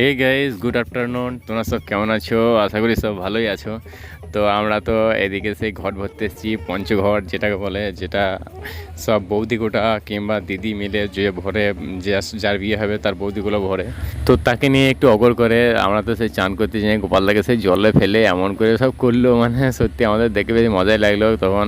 Hey guys good afternoon তোমরা সব কেমন আছো? আশা করি সব ভালোই আছো। তো আমরা তো এদিকে সেই ঘট ভরতে এসেছি পঞ্চঘট যেটাকে বলে, যেটা সব বৌদি গোটা কিংবা দিদি মিলে যে ভরে যে যার বিয়ে হবে তার বৌদিগুলো ভরে। তো তাকে নিয়ে একটু অগর করে আমরা তো সেই চান করতে যাই, গোপালদাকে সেই জলে ফেলে এমন করে সব করল। মানে সত্যি আমাদের দেখে বেশি মজাই লাগল। তখন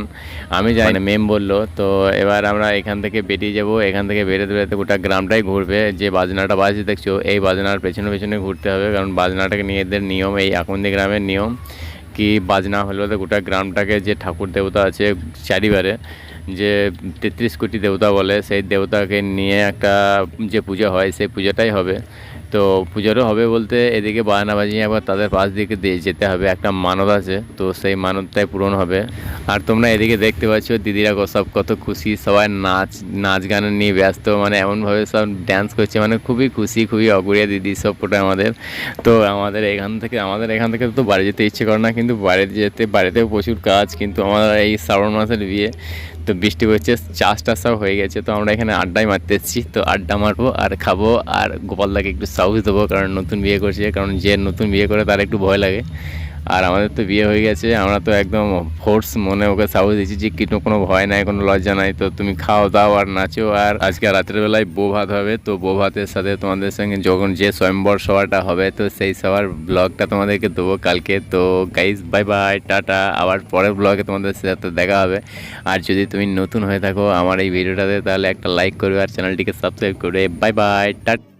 আমি যাই না মেম বলল, তো এবার আমরা এখান থেকে বেরিয়ে যাব। এখান থেকে বেরোতে বেরোতে গোটা গ্রামটাই ঘুরবে। যে বাজনাটা বাজছে, দেখছ, এই বাজনার পেছনে পেছনে ঘুরতে হবে, কারণ বাজনাটাকে নিয়ে এদের নিয়ম এই আকন্দি গ্রামের নিয়ম কি বাজনা হলো তো গোটা গ্রামটাকে যে ঠাকুর দেবতা আছে চারিবারে, যে তেত্রিশ কোটি দেবতা বলে, সেই দেবতাকে নিয়ে একটা যে পূজা হয়, সেই পূজাটাই হবে। তো পুজোরও হবে বলতে এদিকে বাজনা বাজিয়ে একবার তাদের পাশ দিকে দিয়ে যেতে হবে, একটা মানত আছে, তো সেই মানতটাই পূরণ হবে। আর তোমরা এদিকে দেখতে পাচ্ছ দিদিরা সব কত খুশি, সবাই নাচ নাচ গান নিয়ে ব্যস্ত মানে এমনভাবে সব ড্যান্স করছে মানে খুবই খুশি, খুবই অগুড়িয়া দিদি সব কোটা আমাদের। তো আমাদের এখান থেকে, আমাদের এখান থেকে তো বাড়ি যেতে ইচ্ছে করে না, কিন্তু বাড়িতে যেতে, বাড়িতেও প্রচুর কাজ, কিন্তু আমাদের এই শ্রাবণ মাসের বিয়ে তো বৃষ্টি হচ্ছে চাষ টাস সব হয়ে গেছে, তো আমরা এখানে আড্ডায় মারতে এসেছি, তো আড্ডা মারবো আর খাব আর গোপালদাকে একটু সাহস দেবো, কারণ নতুন বিয়ে করছে, কারণ যে নতুন বিয়ে করে তার একটু ভয় লাগে। আর আমাদের তো বিয়ে হয়ে গেছে, আমরা তো একদম ফোর্স মনে ওকে সাহস দিচ্ছি যে কিন্তু কোনো ভয় নাই, কোনো লজ্জা নাই। তো তুমি খাও, দাও আর নাচো। আর আজকে রাতের বেলায় বউ ভাত হবে, তো বউ ভাতের সাথে তোমাদের সঙ্গে যখন যে স্বয়ম্বর সভাটা হবে, তো সেই সবার ব্লগটা তোমাদেরকে দেবো কালকে। তো গাইজ বাই বাই টাটা। আবার পরের ব্লগে তোমাদের সাথে দেখা হবে। আর যদি তুমি নতুন হয়ে থাকো আমার এই ভিডিওটাতে তাহলে একটা লাইক করবে আর চ্যানেলটিকে সাবস্ক্রাইব করবে বাই বাই টাটা